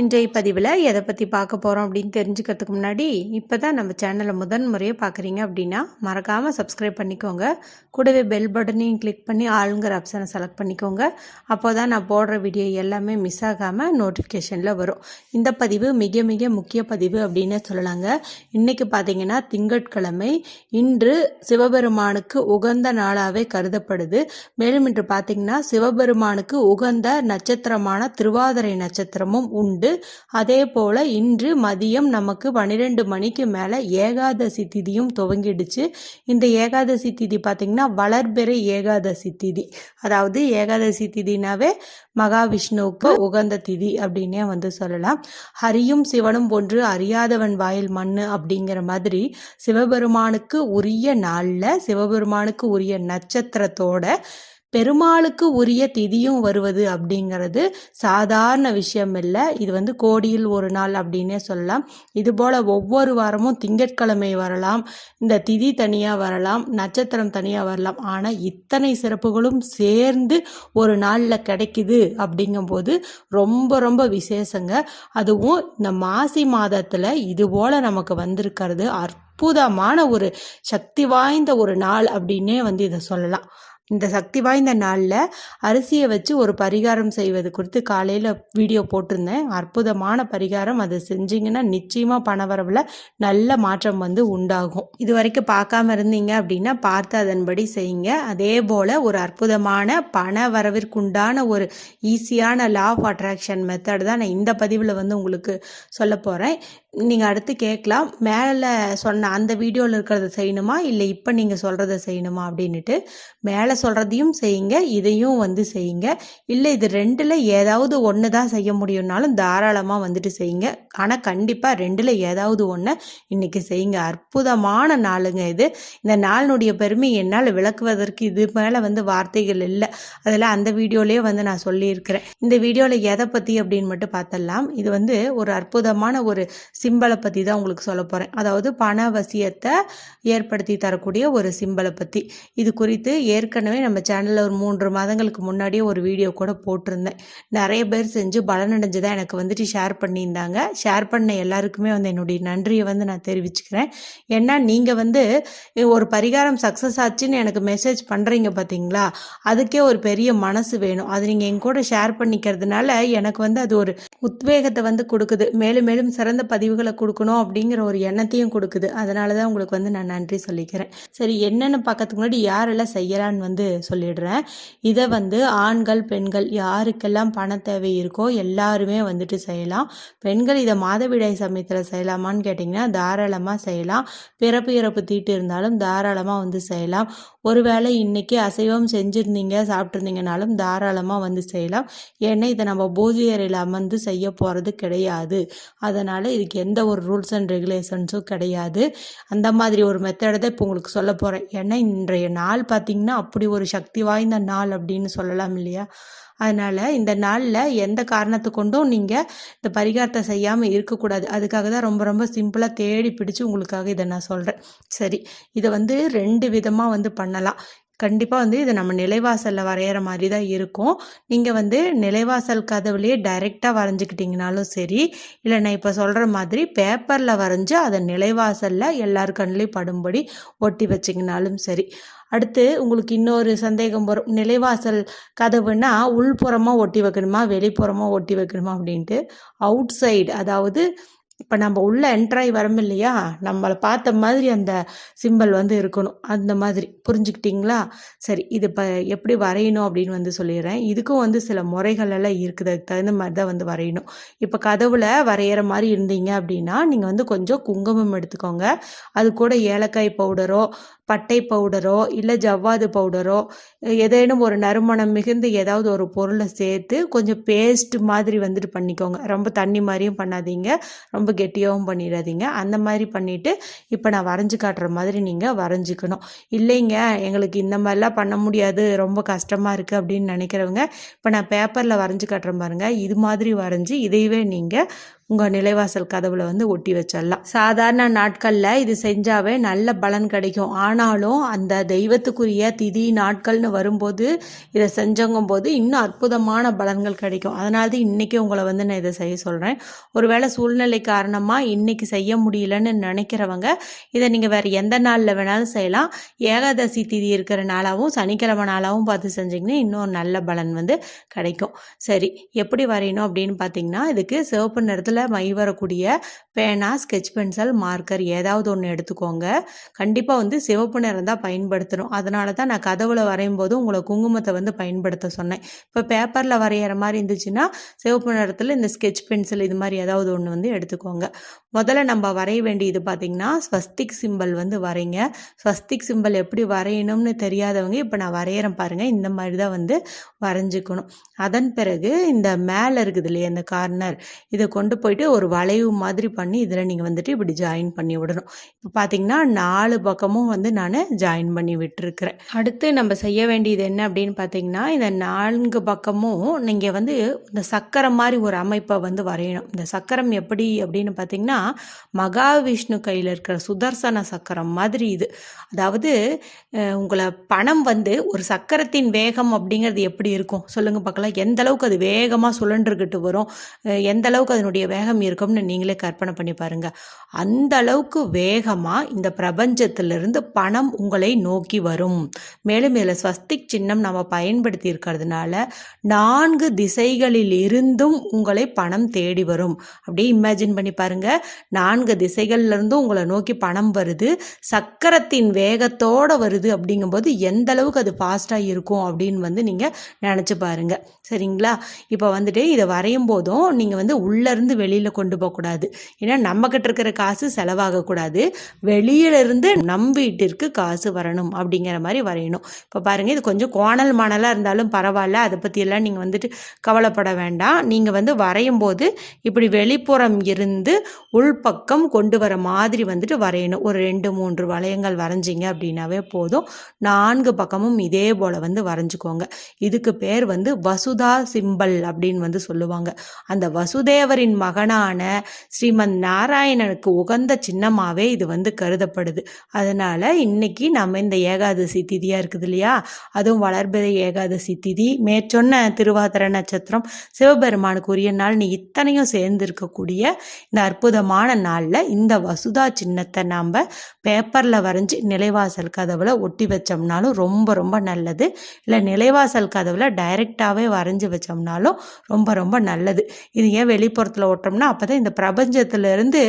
இன்றைய பதிவில் எதை பற்றி பார்க்க போகிறோம் அப்படின்னு தெரிஞ்சுக்கிறதுக்கு முன்னாடி இப்போ தான் நம்ம சேனலை முதன் முறையாக பார்க்குறீங்க அப்படின்னா மறக்காமல் சப்ஸ்கிரைப் பண்ணிக்கோங்க. கூடவே பெல் பட்டனையும் கிளிக் பண்ணி ஆளுங்கிற ஆப்ஷனை செலக்ட் பண்ணிக்கோங்க. அப்போ தான் நான் போடுற வீடியோ எல்லாமே மிஸ் ஆகாமல் நோட்டிஃபிகேஷனில் வரும். இந்த பதிவு மிக மிக முக்கிய பதிவு அப்படின்னு சொல்லலாங்க. இன்றைக்கி பார்த்தீங்கன்னா திங்கட்கிழமை. இன்று சிவபெருமானுக்கு உகந்த நாளாகவே கருதப்படுது. மேலும் இன்று பார்த்தீங்கன்னா சிவபெருமானுக்கு உகந்த நட்சத்திரமான திருவாதிரை நட்சத்திரமும் உண்டு. அதே போல இன்று மதியம் நமக்கு பன்னிரெண்டு மணிக்கு மேலே ஏகாதசி திதியும் துவங்கிடுச்சு. இந்த ஏகாதசி திதி பார்த்திங்கன்னா வளர்பெறை ஏகாதசி திதி. அதாவது ஏகாதசி திதினாவே மகாவிஷ்ணுவுக்கு உகந்த திதி அப்படின்னே வந்து சொல்லலாம். ஹரியும் சிவனும் ஒன்று அறியாதவன் வாயில் மண் அப்படிங்கிற மாதிரி சிவபெருமானுக்கு உரிய நாளில் சிவபெருமானுக்கு உரிய நட்சத்திரத்தோட பெருமாளுக்கு உரிய திதியும் வருவது அப்படிங்கிறது சாதாரண விஷயம் இல்லை. இது வந்து கோடியில் ஒரு நாள் அப்படின்னே சொல்லலாம். இதுபோல் ஒவ்வொரு வாரமும் திங்கட்கிழமை வரலாம். இந்த திதி தனியாக வரலாம். நட்சத்திரம் தனியாக வரலாம். ஆனால் இத்தனை சிறப்புகளும் சேர்ந்து ஒரு நாளில் கிடைக்குது அப்படிங்கும்போது ரொம்ப ரொம்ப விசேஷங்க. அதுவும் இந்த மாசி மாதத்தில் இதுபோல் நமக்கு வந்திருக்கிறது அற்புதமான ஒரு சக்தி வாய்ந்த ஒரு நாள் அப்படின்னே வந்து இதை சொல்லலாம். இந்த சக்தி வாய்ந்த நாளில் அரிசியை வச்சு ஒரு பரிகாரம் செய்வது குறித்து காலையில் வீடியோ போட்டிருந்தேன். அற்புதமான பரிகாரம். அதை செஞ்சிங்கன்னா நிச்சயமாக பணவரவில் நல்ல மாற்றம் வந்து உண்டாகும். இது வரைக்கும் பார்க்காம இருந்தீங்க அப்படின்னா பார்த்து அதன்படி செய்யுங்க. அதே போல் ஒரு அற்புதமான பண வரவிற்குண்டான ஒரு ஈஸியான லா ஆஃப் அட்ராக்ஷன் மெத்தட் தான் நான் இந்த பதிவில் வந்து உங்களுக்கு சொல்ல போகிறேன் நீங்கள் அடுத்து கேட்கலாம். மேலே சொன்ன அந்த வீடியோவில் இருக்கிறத செய்யணுமா? இல்லை இப்போ நீங்கள் சொல்கிறத செய்யணுமா? அப்படின்ட்டு மேலே சொல்கிறதையும் செய்யுங்க. இதையும் வந்து செய்யுங்க. இல்லை இது ரெண்டில் ஏதாவது ஒன்று தான் செய்ய முடியும்னாலும் தாராளமாக வந்துட்டு செய்யுங்க. ஆனால் கண்டிப்பாக ரெண்டில் ஏதாவது ஒன்று இன்றைக்கி செய்யுங்க. அற்புதமான நாளுங்க இது. இந்த நாளினுடைய பெருமை என்னால் விளக்குவதற்கு இது மேலே வந்து வார்த்தைகள் இல்லை. அதில் அந்த வீடியோலேயே வந்து நான் சொல்லியிருக்கிறேன். இந்த வீடியோவில் எதை பற்றி அப்படின்னு மட்டும் பார்த்தலாம் இது வந்து ஒரு அற்புதமான ஒரு சிம்பலை பற்றி தான் உங்களுக்கு சொல்ல போகிறேன் அதாவது பணவசியத்தை ஏற்படுத்தி தரக்கூடிய ஒரு சிம்பலை பற்றி இது குறித்து ஏற்கனவே நம்ம சேனலில் ஒரு மூன்று மாதங்களுக்கு முன்னாடியே ஒரு வீடியோ கூட போட்டிருந்தேன். நிறைய பேர் செஞ்சு பலனடைஞ்சதாக எனக்கு வந்துட்டு ஷேர் பண்ணியிருந்தாங்க. ஷேர் பண்ண எல்லாருக்குமே வந்து என்னுடைய நன்றியை வந்து நான் தெரிவிச்சுக்கிறேன். ஏன்னா நீங்கள் வந்து ஒரு பரிகாரம் சக்ஸஸ் ஆச்சுன்னு எனக்கு மெசேஜ் பண்ணுறீங்க பார்த்தீங்களா அதுக்கே ஒரு பெரிய மனசு வேணும். அது நீங்கள் என் கூட ஷேர் பண்ணிக்கிறதுனால எனக்கு வந்து அது ஒரு உத்வேகத்தை வந்து கொடுக்குது. மேலும் மேலும் சிறந்த பதிவு பதிவுகளை கொடுக்கணும் அப்படிங்கிற ஒரு எண்ணத்தையும் கொடுக்குது. அதனால தான் உங்களுக்கு வந்து நான் நன்றி சொல்லிக்கிறேன். சரி என்னென்னு பார்க்கறதுக்கு முன்னாடி யாரெல்லாம் செய்யலான்னு வந்து சொல்லிடுறேன். இதை வந்து ஆண்கள் பெண்கள் யாருக்கெல்லாம் பண தேவை இருக்கோ எல்லாருமே வந்துட்டு செய்யலாம். பெண்கள் இதை மாதவிடாய் சமயத்தில் செய்யலாமான்னு கேட்டிங்கன்னா தாராளமாக செய்யலாம். பிறப்பு இறப்பு தீட்டு இருந்தாலும் தாராளமாக வந்து செய்யலாம். ஒருவேளை இன்னைக்கு அசைவம் செஞ்சுருந்தீங்க சாப்பிட்ருந்தீங்கனாலும் தாராளமாக வந்து செய்யலாம். ஏன்னா இதை நம்ம பூஜை அறையில் அமர்ந்து செய்ய போகிறது கிடையாது. அதனால் இதுக்கு எந்த ஒரு ரூல்ஸ் அண்ட் ரெகுலேஷன்ஸும் கிடையாது. அந்த மாதிரி ஒரு மெத்தடை தான் இப்போ உங்களுக்கு சொல்ல போகிறேன் ஏன்னா இன்றைய நாள் பார்த்திங்கன்னா அப்படி ஒரு சக்தி வாய்ந்த நாள் அப்படின்னு சொல்லலாம் இல்லையா? அதனால் இந்த நாளில் எந்த காரணத்தை கொண்டும் நீங்கள் இந்த பரிகாரத்தை செய்யாமல் இருக்கக்கூடாது. அதுக்காக தான் ரொம்ப ரொம்ப சிம்பிளாக தேடி பிடிச்சி உங்களுக்காக இதை நான் சொல்கிறேன் சரி இதை வந்து ரெண்டு விதமாக வந்து பண்ணலாம். கண்டிப்பாக வந்து இது நம்ம நிலைவாசலில் வரைகிற மாதிரி தான் இருக்கும். நீங்கள் வந்து நிலைவாசல் கதவுலேயே டைரெக்டாக வரைஞ்சிக்கிட்டிங்கனாலும் சரி இல்லை நான் இப்போ சொல்கிற மாதிரி பேப்பரில் வரைஞ்சி அதை நிலைவாசலில் எல்லார் கண்ணிலையும் படும்படி ஒட்டி வச்சிங்கனாலும் சரி. அடுத்து உங்களுக்கு இன்னொரு சந்தேகம் வரும். நிலைவாசல் கதவுன்னா உள்புறமாக ஒட்டி வைக்கணுமா வெளிப்புறமாக ஒட்டி வைக்கணுமா அப்படின்ட்டு? அவுட் சைடு அதாவது இப்போ நம்ம உள்ளே என்ட்ராகி வரோம் இல்லையா? நம்மளை பார்த்த மாதிரி அந்த சிம்பிள் வந்து இருக்கணும். அந்த மாதிரி. புரிஞ்சுக்கிட்டிங்களா? சரி இது இப்போ எப்படி வரையணும் அப்படின்னு வந்து சொல்லிடுறேன். இதுக்கும் வந்து சில முறைகள் எல்லாம் இருக்குது. அதுக்கு தகுந்த மாதிரி தான் வந்து வரையணும். இப்போ கதவுல வரைகிற மாதிரி இருந்தீங்க அப்படின்னா நீங்கள் வந்து கொஞ்சம் குங்குமம் எடுத்துக்கோங்க. அது கூட ஏலக்காய் பவுடரோ பட்டை பவுடரோ இல்லை ஜவ்வாது பவுடரோ ஏதேனும் ஒரு நறுமணம் மிகுந்து ஏதாவது ஒரு பொருளை சேர்த்து கொஞ்சம் பேஸ்ட் மாதிரி வந்துட்டு பண்ணிக்கோங்க. ரொம்ப தண்ணி மாதிரியும் பண்ணாதீங்க. ரொம்ப கெட்டியாகவும் பண்ணிடாதீங்க. அந்த மாதிரி பண்ணிவிட்டு இப்போ நான் வரைஞ்சி காட்டுற மாதிரி நீங்கள் வரைஞ்சிக்கணும். இல்லைங்க எங்களுக்கு இந்த மாதிரிலாம் பண்ண முடியாது. ரொம்ப கஷ்டமாக இருக்குது அப்படின்னு நினைக்கிறவங்க இப்போ நான் பேப்பரில் வரைஞ்சி காட்டுற பாருங்க. இது மாதிரி வரைஞ்சி இதையவே நீங்கள் உங்கள் நிலைவாசல் கதவுல வந்து ஒட்டி வச்சிடலாம். சாதாரண நாட்களில் இது செஞ்சாவே நல்ல பலன் கிடைக்கும். ஆனாலும் அந்த தெய்வத்துக்குரிய திதி நாட்கள்னு வரும்போது இதை செஞ்சங்கும் போது இன்னும் அற்புதமான பலன்கள் கிடைக்கும். அதனால தான் இன்றைக்கி உங்களை வந்து நான் இதை செய்ய சொல்கிறேன் ஒருவேளை சூழ்நிலை காரணமாக இன்றைக்கி செய்ய முடியலன்னு நினைக்கிறவங்க இதை நீங்கள் வேறு எந்த நாளில் வேணாலும் செய்யலாம். ஏகாதசி திதி இருக்கிற நாளாகவும் சனிக்கிழமை நாளாகவும் பார்த்து செஞ்சிங்கன்னா இன்னும் நல்ல பலன் வந்து கிடைக்கும். சரி எப்படி வரையணும் அப்படின்னு பார்த்தீங்கன்னா இதுக்கு சிவப்பு நிறத்தில் மை வரக்கூடிய பேனா ஸ்கெட்ச் பென்சில் மார்க்கர் ஏதாவது ஒன்று எடுத்துக்கோங்க. கண்டிப்பாக வந்து சிவப்பு நிறம் தான் பயன்படுத்தணும். அதனால தான் நான் கதவுல வரையும் போது உங்களை குங்குமத்தை வந்து பயன்படுத்த சொன்னேன். இப்போ பேப்பரில் வரைகிற மாதிரி இருந்துச்சுன்னா சிவப்பு நிறத்தில் இந்த ஸ்கெட்ச் பென்சில் இது மாதிரி ஏதாவது ஒன்று வந்து எடுத்துக்கோங்க. முதல்ல நம்ம வரைய வேண்டியது பார்த்திங்கன்னா ஸ்வஸ்திக் சிம்பல் வந்து வரைங்க. ஸ்வஸ்திக் சிம்பல் எப்படி வரையணும்னு தெரியாதவங்க இப்போ நான் வரைகிறேன் பாருங்கள் இந்த மாதிரி தான் வந்து வரைஞ்சிக்கணும். அதன் பிறகு இந்த மேலே இருக்குது இல்லையா இந்த கார்னர் இதை கொண்டு போயிட்டு ஒரு வளைவு மாதிரி பண்ணி இதில் நீங்கள் வந்துட்டு இப்படி ஜாயின் பண்ணி விடணும். இப்போ பார்த்தீங்கன்னா நாலு பக்கமும் வந்து நான் ஜாயின் பண்ணி விட்டுருக்குறேன். அடுத்து நம்ம செய்ய வேண்டியது என்ன அப்படின்னு பார்த்தீங்கன்னா இந்த நான்கு பக்கமும் நீங்கள் வந்து இந்த சக்கரம் மாதிரி ஒரு அமைப்பை வந்து வரையணும். இந்த சக்கரம் எப்படி அப்படின்னு பார்த்தீங்கன்னா மகாவிஷ்ணு கையில் இருக்கிற சுதர்சன சக்கரம் மாதிரி இது. அதாவது உங்களை பணம் வந்து ஒரு சக்கரத்தின் வேகம் அப்படிங்கிறது எப்படி இருக்கும்? சொல்லுங்கள் பார்க்கலாம். எந்த அளவுக்கு அது வேகமாக சுழன்றுக்கிட்டு வரும்? எந்த அளவுக்கு அதனுடைய வேகம் இருக்கும்னு நீங்களே கற்பனை பண்ணி பாருங்க. அந்த அளவுக்கு வேகமாக இந்த பிரபஞ்சத்திலிருந்து பணம் உங்களை நோக்கி வரும். மேலும் இதில் ஸ்வஸ்திக் சின்னம் நம்ம பயன்படுத்தி இருக்கிறதுனால நான்கு திசைகளில் இருந்தும் உங்களை பணம் தேடி வரும். அப்படியே இமேஜின் பண்ணி பாருங்க. நான்கு திசைகள்ல இருந்தும் உங்களை நோக்கி பணம் வருது. சக்கரத்தின் வேகத்தோட வருது அப்படிங்கும்போது எந்த அளவுக்கு அது ஃபாஸ்ட்டாக இருக்கும் அப்படின்னு வந்து நீங்கள் நினச்சி பாருங்க. சரிங்களா? இப்போ வந்துட்டு இதை வரையும் போதும் நீங்கள் வந்து உள்ளேருந்து வெளியில் கொண்டு போகக்கூடாது. ஏன்னா நம்மக்கிட்ட இருக்கிற காசு செலவாகக்கூடாது. வெளியிலிருந்து நம் வீட்டிற்கு காசு வரணும் அப்படிங்கிற மாதிரி வரையணும். இப்போ பாருங்கள் இது கொஞ்சம் கோணல் மணலாக இருந்தாலும் பரவாயில்ல. அதை பற்றியெல்லாம் நீங்கள் வந்துட்டு கவலைப்பட வேண்டாம். நீங்கள் வந்து வரையும் போது இப்படி வெளிப்புறம் இருந்து உள்பக்கம் கொண்டு வர மாதிரி வந்துட்டு வரையணும். ஒரு ரெண்டு மூன்று வளையங்கள் வரைஞ்சிங்க அப்படின்னாவே போதும். நான்கு பக்கமும் இதே போல் வந்து வரைஞ்சிக்கோங்க. இதுக்கு பேர் வந்து வசுதா சிம்பல் அப்படின்னு வந்து சொல்லுவாங்க. அந்த வசுதேவரின் மகனான ஸ்ரீமன் நாராயணனுக்கு உகந்த சின்னமாகவே இது வந்து கருதப்படுது. அதனால் இன்னைக்கு நம்ம இந்த ஏகாதசி திதியாக இருக்குது இல்லையா? அதுவும் வளர்பிறை ஏகாதசி திதி. மேற்சொன்ன திருவாதிர நட்சத்திரம் சிவபெருமானுக்கு உரிய நாள். நீ இத்தனையும் சேர்ந்து இருக்கக்கூடிய இந்த அற்புதமான நாளில் இந்த வசுதா சின்னத்தை நாம் பேப்பரில் வரைஞ்சி நிலைவாசல் கதவில் ஒட்டி வச்சோம்னாலும் ரொம்ப ரொம்ப நல்லது. இல்லை நிலைவாசல் கதவில் டைரெக்டாகவே வரைஞ்சி வச்சோம்னாலும் ரொம்ப ரொம்ப நல்லது. இது ஏன் வெளிப்புறத்தில் போட்டோம்னா அப்போ தான் இந்த பிரபஞ்சத்திலேருந்து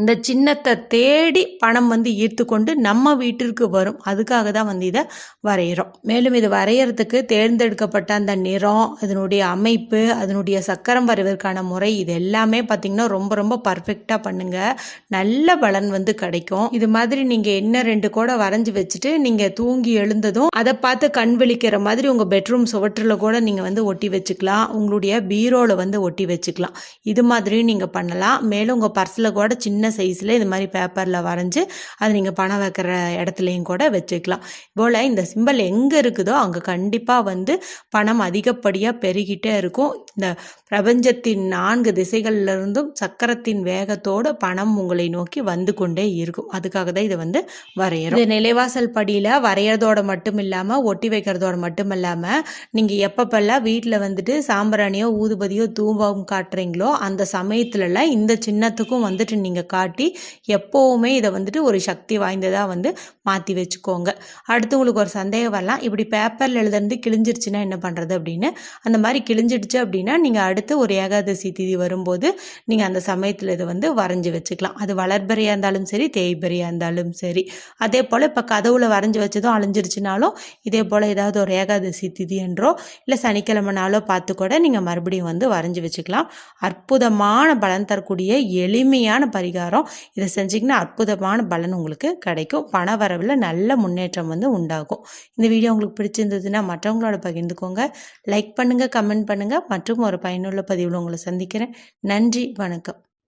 இந்த சின்னத்தை தேடி பணம் வந்து ஈர்த்து கொண்டு நம்ம வீட்டிற்கு வரும். அதுக்காக தான் வந்து இதை வரைகிறோம் மேலும் இது வரைகிறதுக்கு தேர்ந்தெடுக்கப்பட்ட அந்த நிறம் அதனுடைய அமைப்பு அதனுடைய சக்கரம் வரைவதற்கான முறை இது எல்லாமே பார்த்திங்கன்னா ரொம்ப ரொம்ப பர்ஃபெக்டாக பண்ணுங்கள் நல்ல பலன் வந்து கிடைக்கும். இது மாதிரி நீங்கள் என்ன ரெண்டு கூட வரைஞ்சி வச்சுட்டு நீங்கள் தூங்கி எழுந்ததும் அதை பார்த்து கண் விழிக்கிற மாதிரி உங்கள் பெட்ரூம் சுவற்றில் கூட நீங்கள் வந்து ஒட்டி வச்சுக்கலாம். உங்களுடைய பீரோவில் வந்து ஒட்டி வச்சுக்கலாம். இது மாதிரி மாதிரியும் நீங்கள் பண்ணலாம். மேலும் உங்கள் பர்ஸில் கூட சின்ன சைஸில் இது மாதிரி பேப்பரில் வரைஞ்சி அதை நீங்கள் பணம் வைக்கிற இடத்துலையும் கூட வச்சுக்கலாம். போல் இந்த சிம்பல் எங்கே இருக்குதோ அங்கே கண்டிப்பாக வந்து பணம் அதிகப்படியாக பெருகிட்டே இருக்கும். இந்த பிரபஞ்சத்தின் நான்கு திசைகள்ல இருந்தும் சக்கரத்தின் வேகத்தோட பணம் உங்களை நோக்கி வந்து கொண்டே இருக்கும். அதுக்காக தான் இதை வந்து வரைகிறோம் இது நிலைவாசல் படியில் வரைகிறதோட மட்டும் இல்லாமல் ஒட்டி வைக்கிறதோட மட்டும் இல்லாமல் நீங்கள் எப்பப்பெல்லாம் வீட்டில் வந்துட்டு சாம்பிராணியோ ஊதுபதியோ தூபம் காட்டுறீங்களோ அந்த சமயத்துலலாம் இந்த சின்னத்துக்கும் வந்துட்டு நீங்கள் காட்டி எப்போவுமே இதை வந்துட்டு ஒரு சக்தி வாய்ந்ததாக வந்து மாற்றி வச்சுக்கோங்க. அடுத்து உங்களுக்கு ஒரு சந்தேகம் வரலாம் இப்படி பேப்பரில் எழுதுறது கிழிஞ்சிருச்சுன்னா என்ன பண்ணுறது அப்படின்னு. அந்த மாதிரி கிழிஞ்சிடுச்சு அப்படின்னா நீங்கள் அடுத்து ஒரு ஏகாதசி திதி வரும்போது நீங்கள் அந்த சமயத்தில் இதை வந்து வரைஞ்சி வச்சுக்கலாம். அது வளர்பறையாக இருந்தாலும் சரி தேய்பறையாக இருந்தாலும் சரி. அதே போல் இப்போ கதவுல வரைஞ்சி வச்சதும் அழிஞ்சிருச்சுனாலும் இதே போல் ஏதாவது ஒரு ஏகாதசி திதி என்றோ இல்லை சனிக்கிழமை நாளோ பார்த்து கூட நீங்கள் மறுபடியும் வந்து வரைஞ்சி வச்சுக்கலாம். அற்புதமாக அற்புதமான பலன் தரக்கூடிய எளிமையான பரிகாரம். இதை செஞ்சிங்கன்னா அற்புதமான பலன் உங்களுக்கு கிடைக்கும். பண வரவில் நல்ல முன்னேற்றம் வந்து உண்டாகும். இந்த வீடியோ உங்களுக்கு பிடிச்சிருந்ததுன்னா மற்றவங்களோட பகிர்ந்துக்கோங்க. லைக் பண்ணுங்கள் கமெண்ட் பண்ணுங்கள் மற்றும் ஒரு பயனுள்ள பதிவில் உங்களை சந்திக்கிறேன். நன்றி வணக்கம்.